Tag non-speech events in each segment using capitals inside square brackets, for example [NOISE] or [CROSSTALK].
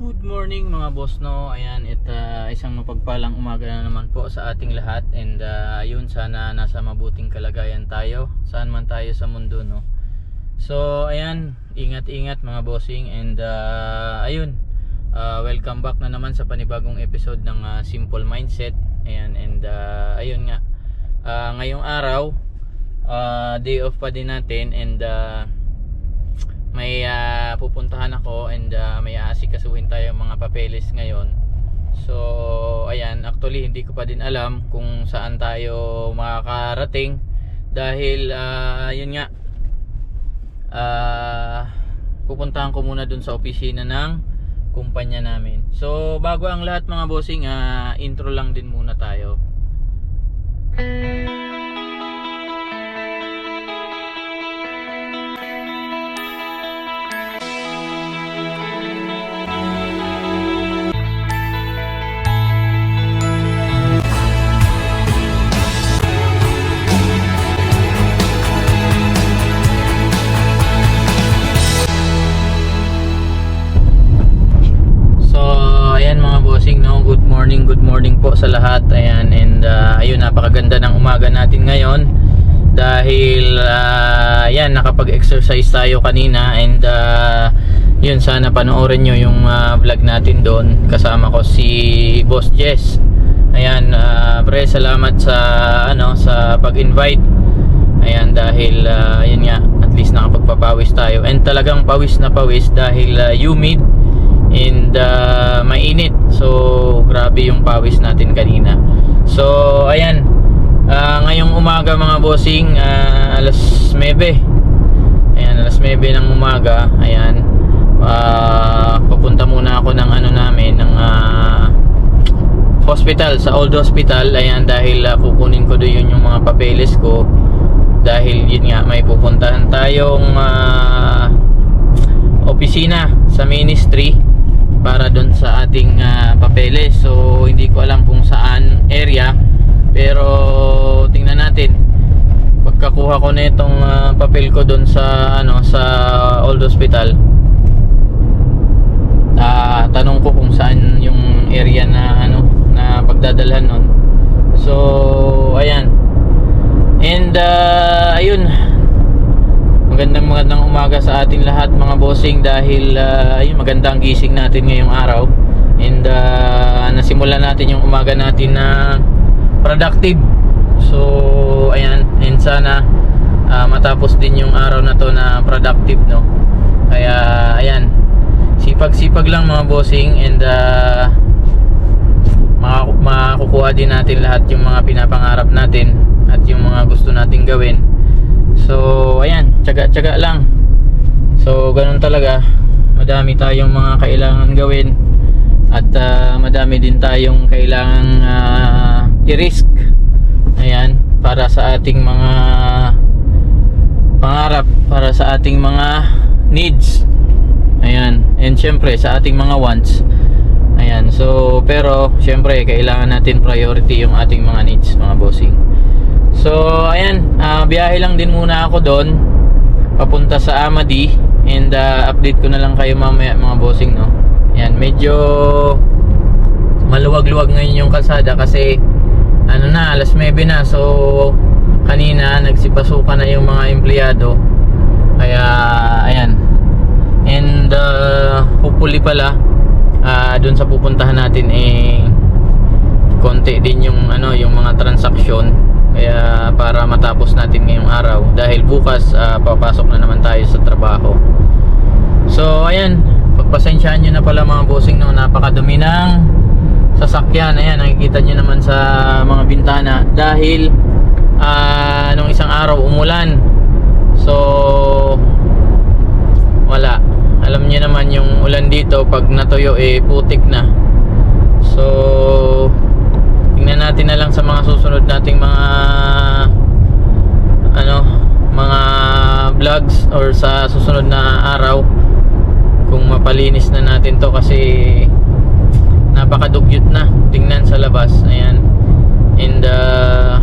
Good morning mga boss no. Ayan, it uh, isang mapagpalang umaga na naman po sa ating lahat and uh, ayun sana nasa mabuting kalagayan tayo saan man tayo sa mundo no. So ayan, ingat-ingat mga bossing and uh, ayun. Uh, welcome back na naman sa panibagong episode ng uh, Simple Mindset. Ayan and uh, ayun nga. Uh, ngayong araw, uh, day off pa din natin and uh, may ah, pupuntahan ako and ah, may aasikasuhin tayo mga papeles ngayon. So ayan actually hindi ko pa din alam kung saan tayo makakarating dahil ah, yun nga. Ah, pupuntahan ko muna dun sa opisina ng kumpanya namin. So bago ang lahat mga bossing ah, intro lang din muna tayo. So, morning, good morning po sa lahat. Ayan, and uh, ayun, napakaganda ng umaga natin ngayon. Dahil, uh, ayan, nakapag-exercise tayo kanina and uh, yun, sana panoorin nyo yung uh, vlog natin doon. Kasama ko si Boss Jess. Ayan, uh, pre, salamat sa, ano, sa pag-invite. Ayan, dahil, uh, yun nga, at least nakapagpapawis tayo. And talagang pawis na pawis dahil uh, humid and uh, mainit. So grabe yung pawis natin kanina. So ayan. Uh, ngayong umaga mga bossing uh, alas 9 ayan alas 9 ng umaga. Ayan. Uh, pupunta muna ako ng ano namin ng uh, hospital sa old hospital. Ayan dahil uh, kukunin ko doon yung mga papeles ko. Dahil yun nga may pupuntahan tayong uh, opisina sa ministry para doon sa ating ah, papeles so hindi ko alam kung saan area. Pero tingnan natin. Pagkakuha ko na itong ah, papel ko doon sa ano sa old hospital ah tanong ko kung saan yung area na ano na pagdadalhan nun. So ayan and ah, ayun Magandang magandang umaga sa ating lahat mga bossing dahil uh, ayun, magandang gising natin ngayong araw. And uh, nasimulan natin yung umaga natin na productive. So ayan and sana uh, matapos din yung araw na to na productive no? Kaya ayan sipag sipag lang mga bossing and uh, makaku- makukuha din natin lahat yung mga pinapangarap natin at yung mga gusto nating gawin So, ayan, tsaga-tsaga lang. So, ganun talaga. Madami tayong mga kailangan gawin at ah, madami din tayong kailangan ah, i-risk. Ayan, para sa ating mga pangarap, para sa ating mga needs. Ayan, and syempre sa ating mga wants. Ayan, so pero syempre kailangan natin priority yung ating mga needs, mga bossing. So, ayan, ah, biyahe lang din muna ako doon papunta sa Amadi and ah, update ko na lang kayo mamaya mga bossing, no. Ayan, medyo maluwag-luwag ngayon yung kalsada kasi ano na, alas 9 na. So, kanina nagsipasukan na yung mga empleyado. Kaya, ayan. And uh, hopefully pala ah, doon sa pupuntahan natin eh konti din yung ano yung mga transaksyon kaya para matapos natin ngayong araw dahil bukas ah, papasok na naman tayo sa trabaho. So ayan pagpasensyahan nyo na pala mga bossing no napakadumi ng sasakyan. Ayan nakikita nyo naman sa mga bintana. Dahil ah, nung isang araw umulan. So wala. Alam niyo naman yung ulan dito pag natuyo eh putik na. So tingnan natin na lang sa mga susunod nating mga ano mga vlogs or sa susunod na araw. Kung mapalinis na natin to kasi napakadugyot na tingnan sa labas. Ayan. And uh,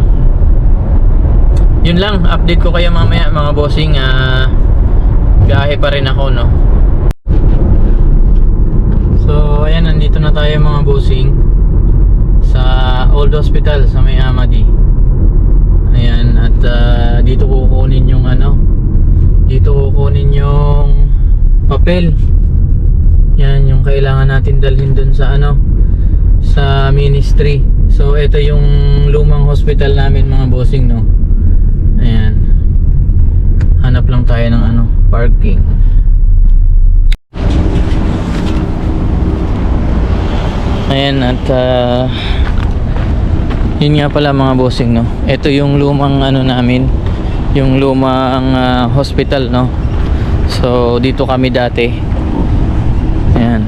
yun lang. Update ko kayo mamaya mga bossing. Ah biyahe pa rin ako no? So bossing sa old hospital sa may Amadi. Ayan at ah, dito kukunin yung ano dito kukunin yung papel. Yan yung kailangan natin dalhin dun sa ano sa ministry. So ito yung lumang hospital namin mga bossing no? Ayan. Hanap lang tayo ng ano parking. Ayan at ah, yun nga pala mga bossing no? Ito yung lumang ano namin yung lumang ah, hospital no? So dito kami dati. Ayan.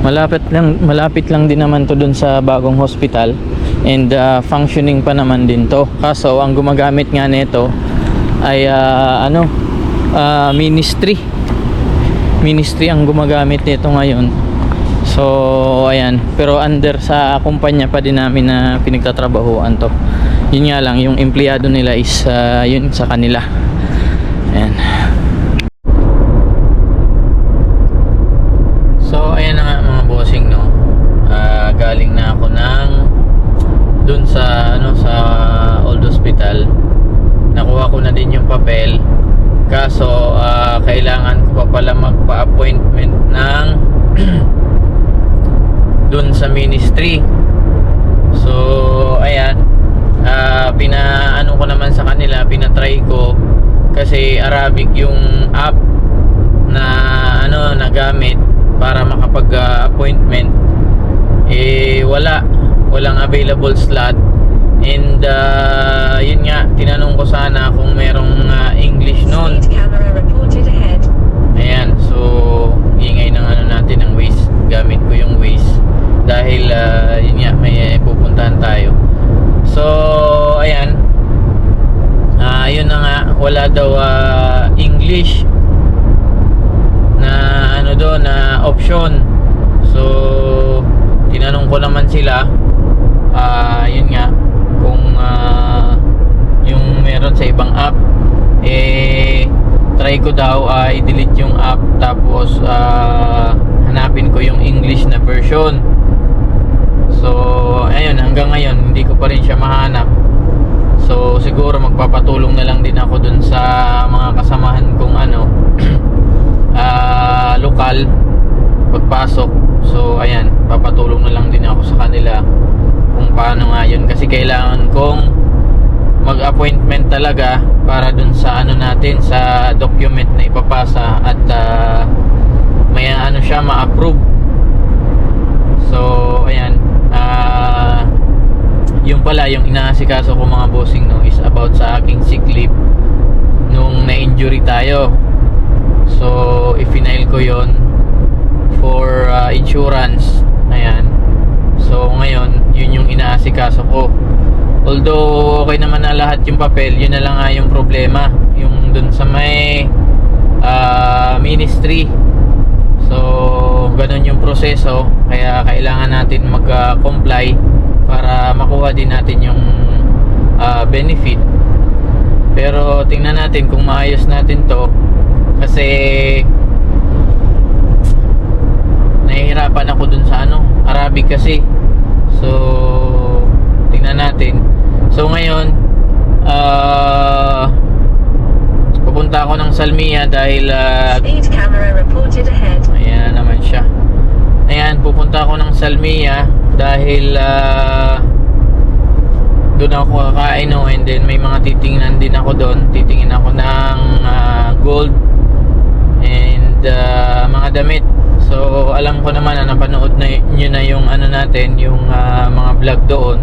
Malapit lang malapit lang din naman to dun sa bagong hospital and ah, functioning pa naman din to. Kaso ang gumagamit nga nito ay ah, ano ah, ministry. Ministry ang gumagamit nito ngayon so ayan. Pero under sa kumpanya pa din namin na pinagtatrabahuan to. Yun nga lang yung empleyado nila is ah, yun sa kanila ayan So ayan na nga mga bossing no. Ah, galing na ako ng dun sa ano sa old hospital. Nakuha ko na din yung papel. Kaso ah, kailangan ko pa pala magpa-appointment ng dun sa ministry. So ayan. Ah, pinaano ko naman sa pinatry ko kasi Arabic yung app na ano nagamit para makapag-appointment. Eh wala. Walang available slot. And uh, yun nga tinanong ko sana kung merong uh, English noon. Ayan so ingay ng ano natin ng Waze. Gamit ko yung Waze. Dahil uh, yun nga may pupuntahan tayo. So ayan ah yun na nga wala daw ah, English na ano doon na option. So tinanong ko naman sila ah yun nga kung ah, yung meron sa ibang app. Eh try ko daw ah, i-delete yung app tapos ah, hanapin ko yung English na version. So ayun hanggang ngayon hindi ko pa rin siya mahanap so siguro magpapatulong na lang din ako dun sa mga kasamahan kong ano [CLEARS THROAT] ah lokal pagpasok. So ayan papatulong na lang din ako sa kanila kung paano nga yun. Kasi kailangan kong mag appointment talaga para dun sa ano natin sa document na ipapasa at ah, may ano siya ma-approve. So ayan ah yung pala yung inaasikaso ko mga bossing no is about sa aking sick leave nung na-injury tayo So, i-file ko yon for uh, insurance. Ayan. So, ngayon, yun yung inaasikaso ko. Although, okay naman na lahat yung papel, yun na lang nga yung problema. Yung dun sa may uh, ministry. So, ganun yung proseso. Kaya, kailangan natin mag-comply para makuha din natin yung uh, benefit. Pero, tingnan natin kung maayos natin to kasi nahihirapan ako dun sa ano Arabic kasi so tingnan natin so ngayon ah pupunta ako ng Salmia dahil ah, Speed camera reported ahead. ayan na naman siya ayan pupunta ako ng Salmia dahil ah, doon ako kakain no? And then may mga titingnan din ako doon. Titingin ako ng ah, gold and ah, mga damit. So alam ko naman na napanood na nyo na yung ano natin yung ah, mga vlog doon.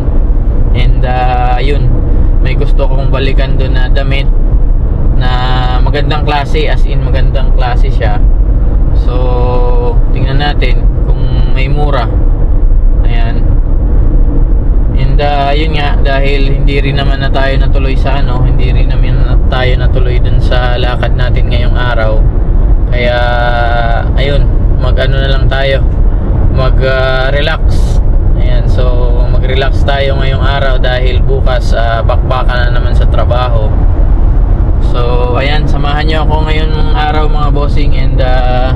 And ah, yun may gusto kong balikan doon na damit na magandang klase as in magandang klase siya. So tingnan natin kung may mura ayan And uh, yun nga dahil hindi rin naman na tayo natuloy sa ano, hindi rin naman na tayo natuloy dun sa lakad natin ngayong araw. Kaya ayun, mag-ano na lang tayo. Mag-relax. Ayan, so mag-relax tayo ngayong araw dahil bukas uh, bakbakan na naman sa trabaho. So ayan, samahan niyo ako ngayon araw mga bossing and uh,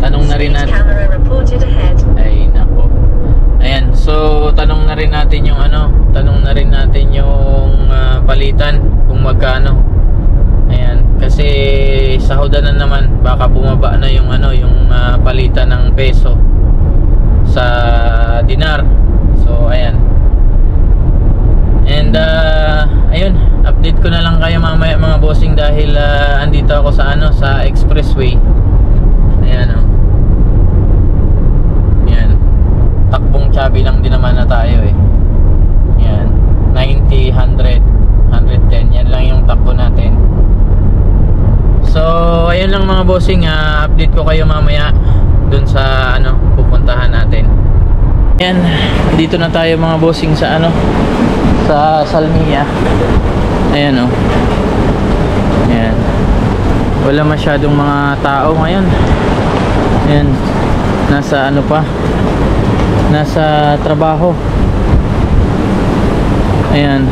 tanong na rin natin camera ay tanong na rin natin yung ano, tanong na rin natin yung ah, palitan kung magkano. Ayan, kasi sahudan na naman baka bumaba na yung ano, yung ah, palitan ng peso sa dinar. So, ayan. And uh, ayun, update ko na lang kayo mamaya mga bossing dahil ah, andito ako sa ano, sa expressway. Ayan oh. Yan. Chabi lang din naman na tayo eh. Yan. 90, 100, 110. Yan lang yung takbo natin. So, ayun lang mga bossing. ah, update ko kayo mamaya dun sa ano, pupuntahan natin. Yan. Dito na tayo mga bossing sa ano, sa Salmia. Ayan oh. Ayan. Wala masyadong mga tao ngayon. Ayan. Nasa ano pa? Nasa trabaho. Ayan.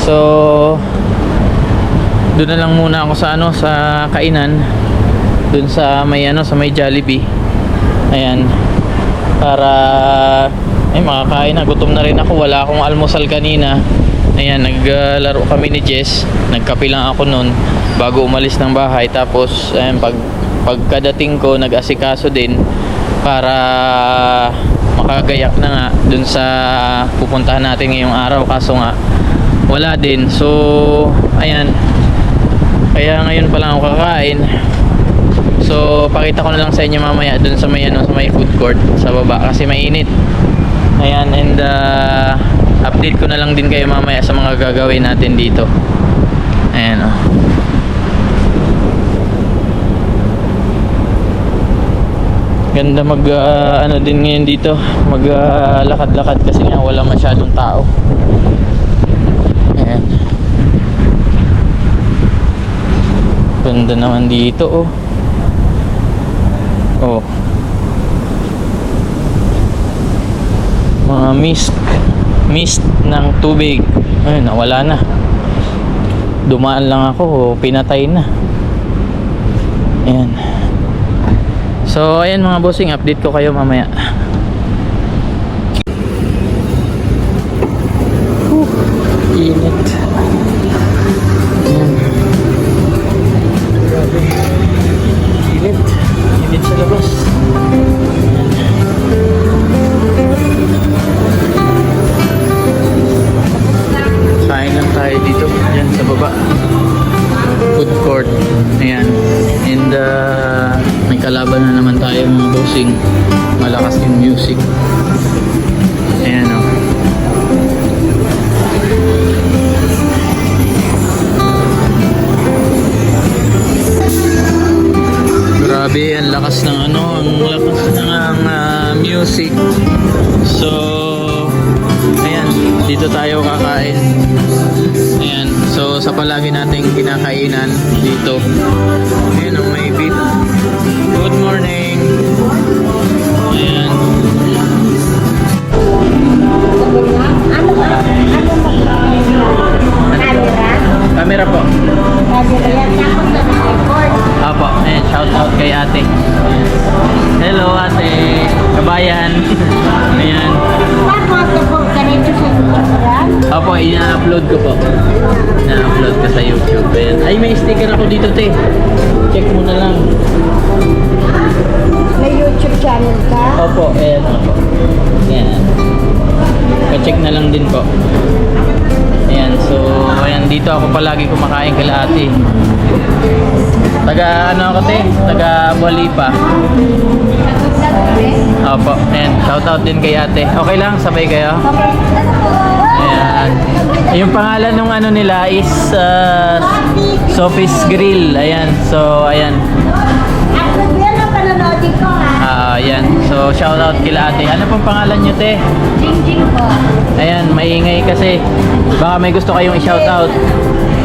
So, doon na lang muna ako sa ano sa kainan. Doon sa may ano sa may Jollibee. Ayan. Para ay makakain gutom na rin ako. Wala akong almusal kanina. Ayan naglaro kami ni Jess. Nagkape lang ako noon bago umalis ng bahay. Tapos ayan pag pagkadating ko nag-asikaso din para makagayak na nga dun sa pupuntahan natin ngayong araw kaso nga wala din so ayan kaya ngayon pa lang ako kakain. So, pakita ko na lang sa inyo mamaya dun sa may ano, sa may food court sa baba kasi mainit. Ayan, and uh, update ko na lang din kayo mamaya sa mga gagawin natin dito. Ayan oh. Ganda mag uh, ano din ngayon dito, mag uh, lakad-lakad kasi nga wala masyadong tao. Ayan. Ganda naman dito oh. Oh. Mga mist mist ng tubig. Ayun, nawala na. Dumaan lang ako, pinatay na. Ayan. So, ayan mga bossing, update ko kayo mamaya. Music. So, ayan, dito tayo kakain. Ayan, so sa palagi nating kinakainan dito. Ayan, ang may beef. Good morning. Ayan. Ano ba? Ano mo? Camera? Po. Camera yan. Tapos na. Apo, ayan, shout out kay ate. Ayan. Hello ate, kabayan. [LAUGHS] Ayan. Tapos sa Instagram. Apo, ina-upload ko po. Ina-upload ko sa YouTube. Ayan. Ay, may sticker ako dito, te. Check mo na lang. May YouTube channel ka? Opo, ayan, opo. Ayan. Pa-check na lang din po. Ayan, so, ayan, dito ako palagi kumakain kila ate. Taga, ano ako, te? Taga Bualipa. Opo, ayan, shout out din kay ate. Okay lang, sabay kayo? Ayan. Yung pangalan ng ano nila is uh, Sophie's Grill. Ayan. So, ayan. Ah, ayan. So, shout out kila ate. Ano pong pangalan nyo, te? Jingjing po. Ayan, maingay kasi. Baka may gusto kayong i-shout out.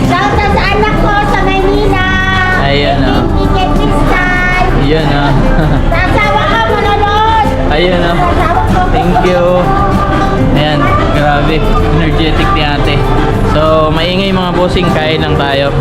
Shout out sa anak ko. Ayan, ah. Kay Crystal. Ayan, ah. Sa asawa ko manonood. Ayan, ah. ko. Thank you. Ayan, grabe. Energetic ni ate. So, maingay mga bossing. Kain lang tayo.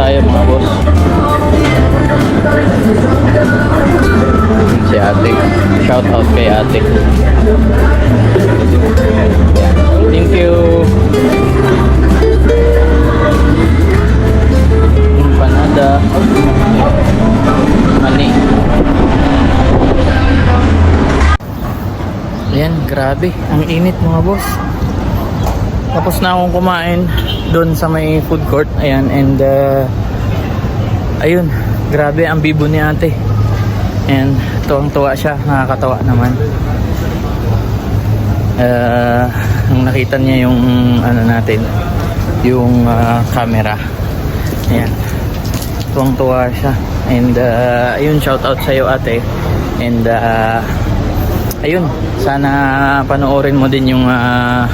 Tayo mga boss. Si ate. Shout out kay ate. Thank you. Empanada. Mani. Ayan, grabe. Ang init mga boss. Tapos na akong kumain doon sa may food court. Ayan, and uh, ayun, grabe ang bibo ni ate. And tuwang-tuwa siya, nakakatawa naman. Uh, nung nakita niya yung ano natin, yung uh, camera. Ayan. Tuwang-tuwa siya. And uh, ayun, shout out sa iyo ate. And uh, ayun, sana panoorin mo din yung ah,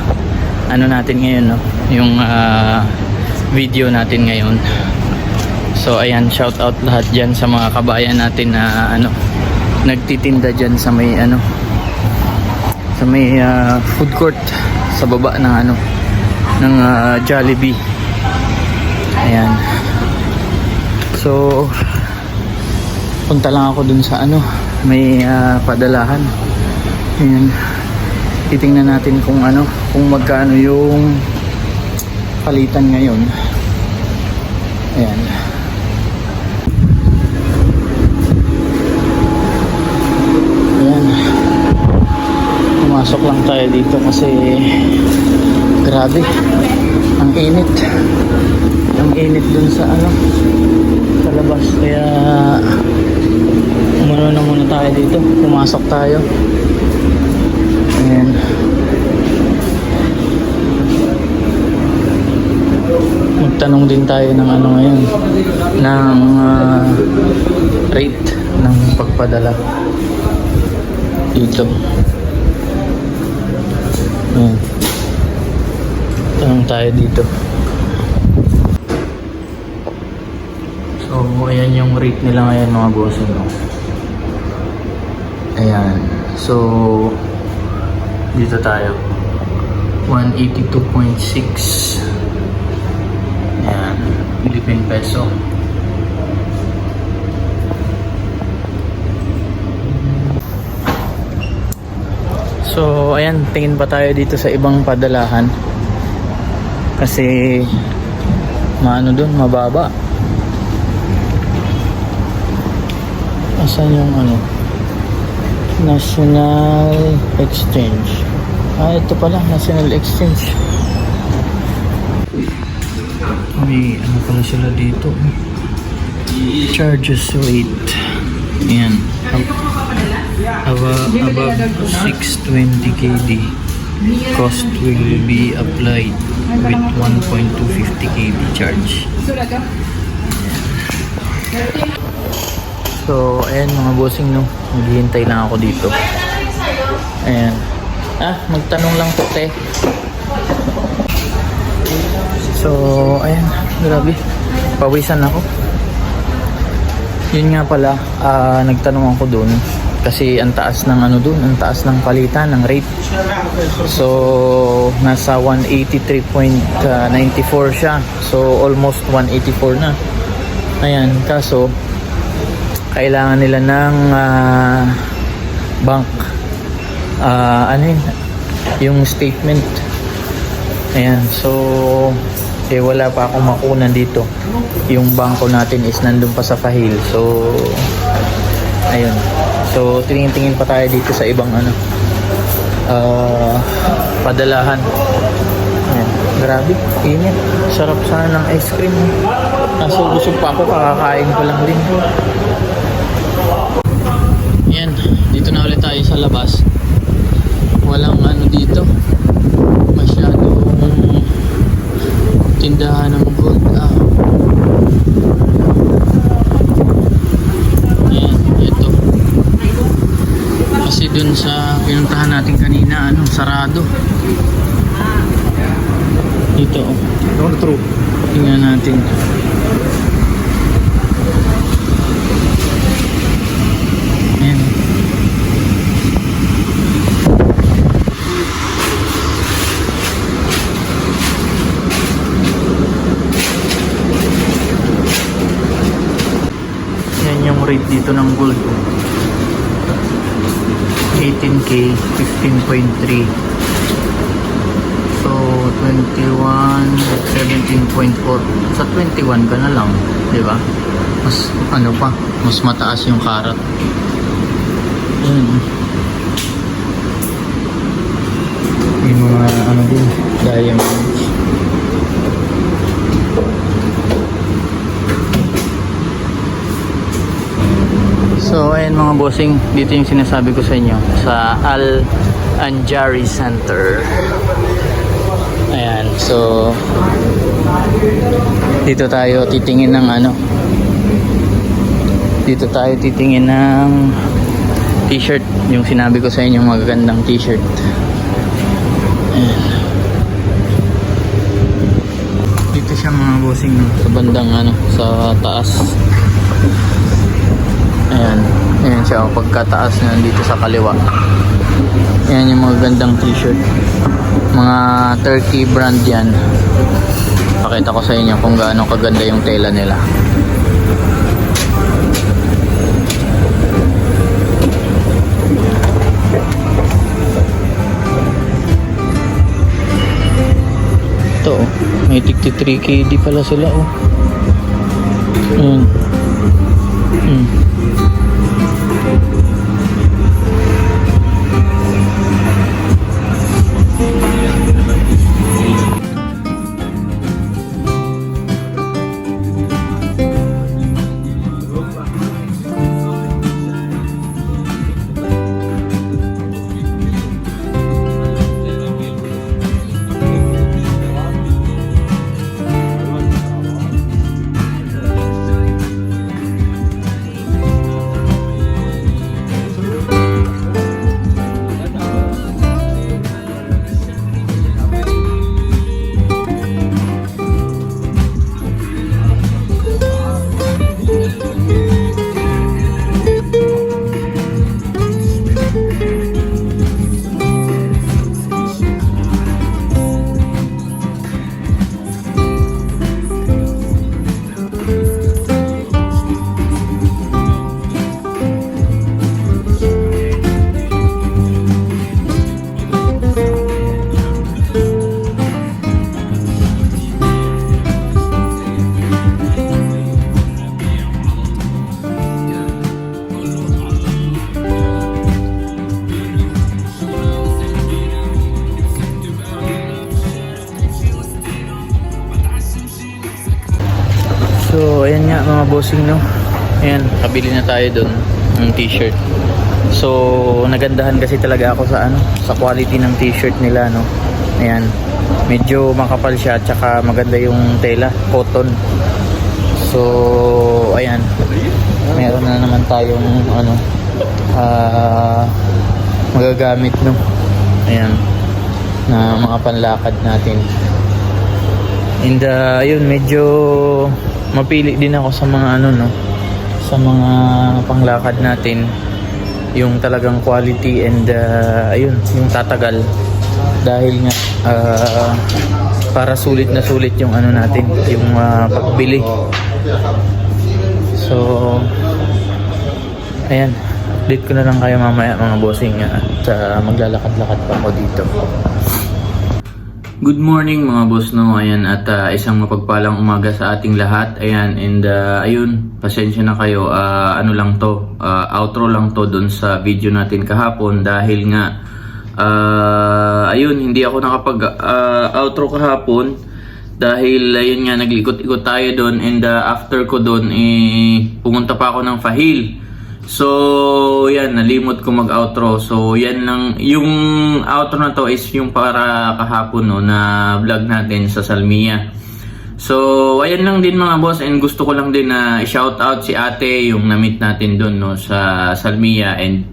ano natin ngayon, no? Yung ah, video natin ngayon. So ayan, shout out lahat diyan sa mga kabayan natin na ano nagtitinda diyan sa may ano sa may ah, food court sa baba ng ano ng ah, Jollibee. Ayan. So punta lang ako dun sa ano may ah, padalahan Ayan. Titingnan natin kung ano, kung magkano yung palitan ngayon. Ayan. Ayan. Pumasok lang tayo dito kasi grabe. Ang init. Ang init dun sa ano, sa labas. Kaya umano na muna tayo dito. Pumasok tayo. Ayan. Magtanong din tayo ng ano ngayon ng ah, rate ng pagpadala dito. Ayan. Tanong tayo dito. So, ayan yung rate nila ngayon mga boss. No? Ayan. So, dito tayo. 182.6 Ayan. Philippine peso. So ayan tingin pa tayo dito sa ibang padalahan? Kasi Maano dun mababa. Asan yung ano National Exchange. Ah, ito pala, National Exchange. May ano pala sila dito. Charges rate. Ayan. Ab- aba- above 620 KD. Cost will be applied with 1.250 KD charge. So, ayan mga bossing no. Maghihintay lang ako dito. Ayan. Ah, magtanong lang po, te. So, ayan. Grabe. Pawisan ako. Yun nga pala, ah, nagtanong ako doon. Kasi ang taas ng ano doon, ang taas ng palitan, ng rate. So, nasa 183.94 siya. So, almost 184 na. Ayan, kaso, kailangan nila ng ah, bank. Ah, ano yun? Yung statement. Ayan so eh wala pa akong makunan dito. Yung bangko natin is nandun pa sa Fahil so ayun. So tingin-tingin pa tayo dito sa ibang ano ah, padalahan. Ayan grabe init. Sarap sana ng ice cream. Kaso gusto pa ako kakakain ko lang din dito na ulit tayo sa labas. Walang ano dito. Masyadong tindahan ng gold. Ah. Yan, ito. Kasi dun sa pinuntahan natin kanina, ano, sarado. Dito, oh. Tingnan natin. Ayan. Dito ng gold. 18K, 15.3. So, 21, 17.4. Sa 21 ka na lang, di ba? Mas, ano pa, mas mataas yung karat. Mga bossing, dito yung sinasabi ko sa inyo sa Al Anjari Center. Ayan, so dito tayo titingin ng ano? Dito tayo titingin ng t-shirt yung sinabi ko sa inyo magagandang t-shirt. Dito siya mga bossing sa bandang ano sa taas. Ayan ayan siya oh, pagkataas na dito sa kaliwa. Ayan yung mga gandang t-shirt. Mga Turkey brand yan. Pakita ko sa inyo kung gaano kaganda yung tela nila. Ito oh. May tigti 3KD pala sila oh. Mm. Bossing, no? Ayan, kabili na tayo dun ng t-shirt. So, nagandahan kasi talaga ako sa ano, sa quality ng t-shirt nila, no? Ayan, medyo makapal siya at saka maganda yung tela, cotton. So, ayan. Meron na naman tayong ano, ah, magagamit, no? Ayan, na mga panlakad natin. And uh, yun, medyo mapili din ako sa mga ano no, sa mga panglakad natin yung talagang quality and uh, ayun, yung tatagal dahil nga uh, para sulit na sulit yung ano natin, yung uh, pagbili. So ayan, update ko na lang kayo mamaya mga bossing uh, at uh, maglalakad-lakad pa ako dito. Good morning mga boss no. Ayan at ah, isang mapagpalang umaga sa ating lahat. Ayan and ah, ayun, pasensya na kayo. Ah, ano lang to, ah, outro lang to doon sa video natin kahapon dahil nga ah, ayun, hindi ako nakapag ah, outro kahapon dahil ayun nga naglikot-ikot tayo doon and ah, after ko doon eh pumunta pa ako ng Fahil. So, yan, nalimot ko mag-outro. So, yan lang, yung outro na to is yung para kahapon no, na vlog natin sa Salmia. So, ayan lang din mga boss and gusto ko lang din na shout out si ate yung na-meet natin doon no, sa Salmia and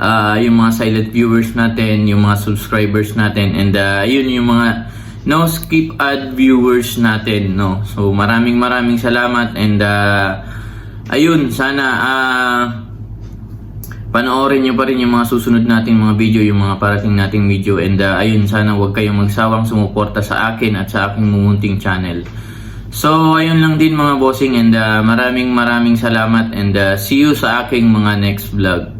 ah, yung mga silent viewers natin, yung mga subscribers natin and ah, yun yung mga no skip ad viewers natin no. So, maraming maraming salamat and ah, ayun, sana ah panoorin nyo pa rin yung mga susunod nating mga video, yung mga parating nating video and ah, ayun, sana huwag kayong magsawang sumuporta sa akin at sa aking mumunting channel. So, ayun lang din mga bossing and uh, maraming maraming salamat and uh, see you sa aking mga next vlog.